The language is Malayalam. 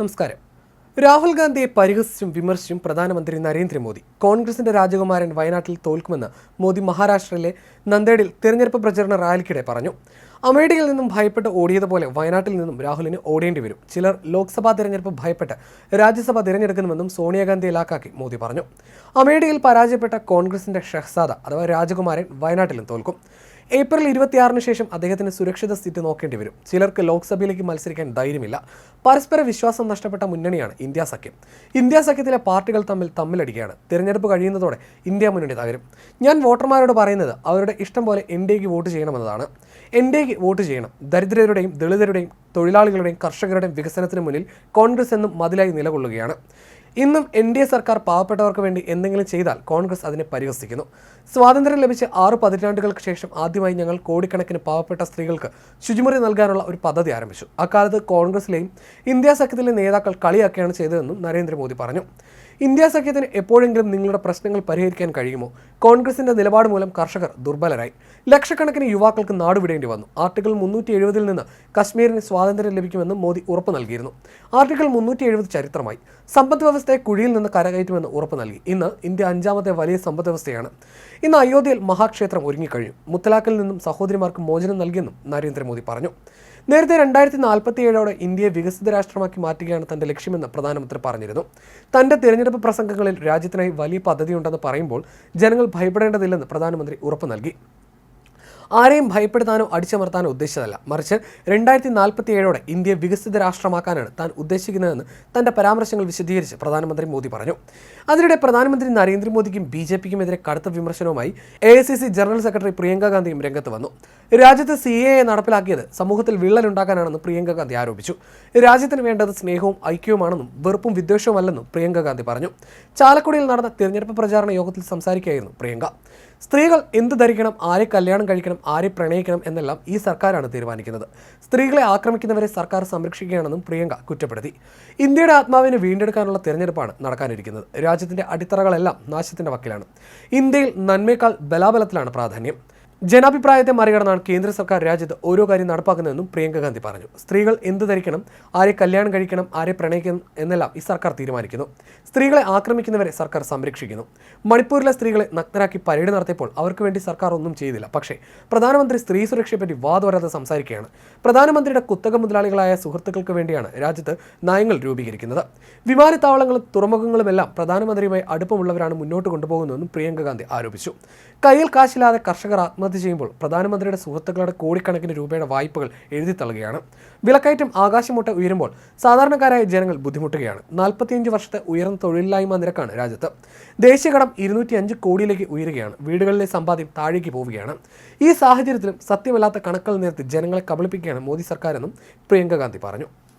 നമസ്കാരം. രാഹുൽ ഗാന്ധിയെ പരിഹസിച്ചും വിമർശിച്ചും പ്രധാനമന്ത്രി നരേന്ദ്രമോദി കോൺഗ്രസിന്റെ രാജകുമാരൻ വയനാട്ടിൽ തോൽക്കുമെന്ന് മോദി മഹാരാഷ്ട്രയിലെ നന്ദേഡിൽ തിരഞ്ഞെടുപ്പ് പ്രചരണ റാലിക്കിടെ പറഞ്ഞു. അമേഠിയിൽ നിന്നും ഭയപ്പെട്ട് ഓടിയതുപോലെ വയനാട്ടിൽ നിന്നും രാഹുലിന് ഓടേണ്ടി വരും. ചിലർ ലോക്സഭാ തിരഞ്ഞെടുപ്പ് ഭയപ്പെട്ട് രാജ്യസഭ തിരഞ്ഞെടുക്കണമെന്നും സോണിയാഗാന്ധിയെ ലാക്കാക്കി മോദി പറഞ്ഞു. അമേഠിയിൽ പരാജയപ്പെട്ട കോൺഗ്രസിന്റെ ഷഹ്സാദ അഥവാ രാജകുമാരൻ വയനാട്ടിലും തോൽക്കും. ഏപ്രിൽ ഇരുപത്തിയാറിന് ശേഷം അദ്ദേഹത്തിന് സുരക്ഷിത സീറ്റ് നോക്കേണ്ടി വരും. ചിലർക്ക് ലോക്സഭയിലേക്ക് മത്സരിക്കാൻ ധൈര്യമില്ല. പരസ്പര വിശ്വാസം നഷ്ടപ്പെട്ട മുന്നണിയാണ് ഇന്ത്യ സഖ്യം. ഇന്ത്യ സഖ്യത്തിലെ പാർട്ടികൾ തമ്മിൽ തമ്മിലടിക്കുകയാണ് തിരഞ്ഞെടുപ്പ് കഴിയുന്നതോടെ ഇന്ത്യ മുന്നണി തകരും. ഞാൻ വോട്ടർമാരോട് പറയുന്നത് അവരുടെ ഇഷ്ടം പോലെ എൻ ഡി എക്ക് വോട്ട് ചെയ്യണമെന്നതാണ്. എൻ ഡി എക്ക് വോട്ട് ചെയ്യണം. ദരിദ്രരുടെയും ദളിതരുടെയും തൊഴിലാളികളുടെയും കർഷകരുടെയും വികസനത്തിന് മുന്നിൽ കോൺഗ്രസ് എന്നും മതിലായി നിലകൊള്ളുകയാണ്. ഇന്നും എൻ ഡി എ സർക്കാർ പാവപ്പെട്ടവർക്ക് വേണ്ടി എന്തെങ്കിലും ചെയ്താൽ കോൺഗ്രസ് അതിനെ പരിഹസിക്കുന്നു. സ്വാതന്ത്ര്യം ലഭിച്ച് ആറ് പതിറ്റാണ്ടുകൾക്ക് ശേഷം ആദ്യമായി ഞങ്ങൾ കോടിക്കണക്കിന് പാവപ്പെട്ട സ്ത്രീകൾക്ക് ശുചിമുറി നൽകാനുള്ള ഒരു പദ്ധതി ആരംഭിച്ചു. അക്കാലത്ത് കോൺഗ്രസിലെയും ഇന്ത്യ സഖ്യത്തിലെ നേതാക്കൾ കളിയാക്കുകയാണ് ചെയ്തതെന്നും നരേന്ദ്രമോദി പറഞ്ഞു. ഇന്ത്യ സഖ്യത്തിന് എപ്പോഴെങ്കിലും നിങ്ങളുടെ പ്രശ്നങ്ങൾ പരിഹരിക്കാൻ കഴിയുമോ? കോൺഗ്രസിന്റെ നിലപാട് മൂലം കർഷകർ ദുർബലരായി. ലക്ഷക്കണക്കിന് യുവാക്കൾക്ക് നാടുവിടേണ്ടി വന്നു. ആർട്ടിക്കിൾ മുന്നൂറ്റി എഴുപതിൽ നിന്ന് കശ്മീരിന് സ്വാതന്ത്ര്യം ലഭിക്കുമെന്ന് മോദി ഉറപ്പ് നൽകിയിരുന്നു. ആർട്ടിക്കിൾ മുന്നൂറ്റി എഴുപത് ചരിത്രമായി. സമ്പദ് വ്യവസ്ഥയെ കുഴിയിൽ നിന്ന് കരകയറ്റുമെന്ന് ഉറപ്പ് നൽകി. ഇന്ന് ഇന്ത്യ അഞ്ചാമത്തെ വലിയ സമ്പദ് വ്യവസ്ഥയാണ്. ഇന്ന് അയോധ്യയിൽ മഹാക്ഷേത്രം ഒരുങ്ങിക്കഴിഞ്ഞു. മുത്തലാഖിൽ നിന്നും സഹോദരിമാർക്ക് മോചനം നൽകിയെന്നും നരേന്ദ്രമോദി പറഞ്ഞു. നേരത്തെ രണ്ടായിരത്തി നാൽപ്പത്തി ഏഴോടെ ഇന്ത്യയെ വികസിത രാഷ്ട്രമാക്കി മാറ്റുകയാണ് തന്റെ ലക്ഷ്യമെന്ന് പ്രധാനമന്ത്രി പറഞ്ഞിരുന്നു. തന്റെ തിരഞ്ഞെടുപ്പ് പ്രസംഗങ്ങളിൽ രാജ്യത്തിനായി വലിയ പദ്ധതിയുണ്ടെന്ന് പറയുമ്പോൾ ജനങ്ങൾ ഭയപ്പെടേണ്ടതില്ലെന്ന് പ്രധാനമന്ത്രി ഉറപ്പു നൽകി. ആരെയും ഭയപ്പെടുത്താനോ അടിച്ചമർത്താനോ ഉദ്ദേശിച്ചതല്ല. മറിച്ച് രണ്ടായിരത്തി നാൽപ്പത്തി ഏഴോടെ ഇന്ത്യയെ വികസിത രാഷ്ട്രമാക്കാനാണ് താൻ ഉദ്ദേശിക്കുന്നതെന്ന് തന്റെ പരാമർശങ്ങൾ വിശദീകരിച്ച് പ്രധാനമന്ത്രി മോദി പറഞ്ഞു. അതിനിടെ പ്രധാനമന്ത്രി നരേന്ദ്രമോദിക്കും ബി ജെ പിക്കുമെതിരെ കടുത്ത വിമർശനവുമായി A I C C general secretary Priyanka ഗാന്ധിയും രംഗത്ത് വന്നു. രാജ്യത്ത് സി എ നടപ്പിലാക്കിയത് സമൂഹത്തിൽ വിള്ളലുണ്ടാക്കാനാണെന്ന് പ്രിയങ്ക ഗാന്ധി ആരോപിച്ചു. രാജ്യത്തിന് വേണ്ടത് സ്നേഹവും ഐക്യവുമാണെന്നും വെറുപ്പും വിദ്വേഷവുമല്ലെന്നും പ്രിയങ്ക ഗാന്ധി പറഞ്ഞു. ചാലക്കുടിയിൽ നടന്ന തിരഞ്ഞെടുപ്പ് പ്രചാരണ യോഗത്തിൽ സംസാരിക്കുകയായിരുന്നു പ്രിയങ്ക. സ്ത്രീകൾ എന്ത് ധരിക്കണം ആരെ കല്യാണം കഴിക്കണം ആരെ പ്രണയിക്കണം എന്നെല്ലാം ഈ സർക്കാരാണ് തീരുമാനിക്കുന്നത്. സ്ത്രീകളെ ആക്രമിക്കുന്നവരെ സർക്കാർ സംരക്ഷിക്കുകയാണെന്നും പ്രിയങ്ക കുറ്റപ്പെടുത്തി. ഇന്ത്യയുടെ ആത്മാവിനെ വീണ്ടെടുക്കാനുള്ള തിരഞ്ഞെടുപ്പാണ് നടക്കാനിരിക്കുന്നത്. രാജ്യത്തിന്റെ അടിത്തറകളെല്ലാം നാശത്തിന്റെ വക്കിലാണ്. ഇന്ത്യയിൽ നന്മയേക്കാൾ ബലാബലത്തിലാണ് പ്രാധാന്യം. ജനാഭിപ്രായത്തെ മറികടന്നാണ് കേന്ദ്ര സർക്കാർ രാജ്യത്ത് ഓരോ കാര്യം നടപ്പാക്കുന്നതെന്നും പ്രിയങ്ക ഗാന്ധി പറഞ്ഞു. സ്ത്രീകൾ എന്ത് ധരിക്കണം ആരെ കല്യാണം കഴിക്കണം ആരെ പ്രണയിക്കണം എന്നെല്ലാം ഈ സർക്കാർ തീരുമാനിക്കുന്നു. സ്ത്രീകളെ ആക്രമിക്കുന്നവരെ സർക്കാർ സംരക്ഷിക്കുന്നു. മണിപ്പൂരിലെ സ്ത്രീകളെ നഗ്നരാക്കി പരേഡ് നടത്തിയപ്പോൾ അവർക്ക് വേണ്ടി സർക്കാർ ഒന്നും ചെയ്തില്ല. പക്ഷേ പ്രധാനമന്ത്രി സ്ത്രീ സുരക്ഷയെപ്പറ്റി വാദവരാതെ സംസാരിക്കുകയാണ്. പ്രധാനമന്ത്രിയുടെ കുത്തക മുതലാളികളായ സുഹൃത്തുക്കൾക്ക് വേണ്ടിയാണ് രാജ്യത്ത് നയങ്ങൾ രൂപീകരിക്കുന്നത്. വിമാനത്താവളങ്ങളും തുറമുഖങ്ങളുമെല്ലാം പ്രധാനമന്ത്രിയുമായി അടുപ്പമുള്ളവരാണ് മുന്നോട്ട് കൊണ്ടുപോകുന്നതെന്നും പ്രിയങ്ക ഗാന്ധി ആരോപിച്ചു. കയ്യിൽ കാശില്ലാതെ കർഷകർ ആത്മഹത്യ ചെയ്യുമ്പോൾ പ്രധാനമന്ത്രിയുടെ സുഹൃത്തുക്കളുടെ കോടിക്കണക്കിന് രൂപയുടെ വായ്പകൾ എഴുതിത്തള്ളുകയാണ് വിലക്കയറ്റം ആകാശമുട്ട ഉയരുമ്പോൾ സാധാരണക്കാരായ ജനങ്ങൾ ബുദ്ധിമുട്ടുകയാണ്. നാൽപ്പത്തിയഞ്ച് വർഷത്തെ ഉയർന്ന തൊഴിലില്ലായ്മ നിരക്കാണ് രാജ്യത്ത്. ദേശീയ കടം ഇരുന്നൂറ്റിയഞ്ച് കോടിയിലേക്ക് ഉയരുകയാണ്. വീടുകളിലെ സമ്പാദ്യം താഴേക്ക് പോവുകയാണ്. ഈ സാഹചര്യത്തിലും സത്യമല്ലാത്ത കണക്കുകൾ നിരത്തി ജനങ്ങളെ കബളിപ്പിക്കുകയാണ് മോദി സർക്കാരെന്നും പ്രിയങ്ക ഗാന്ധി പറഞ്ഞു.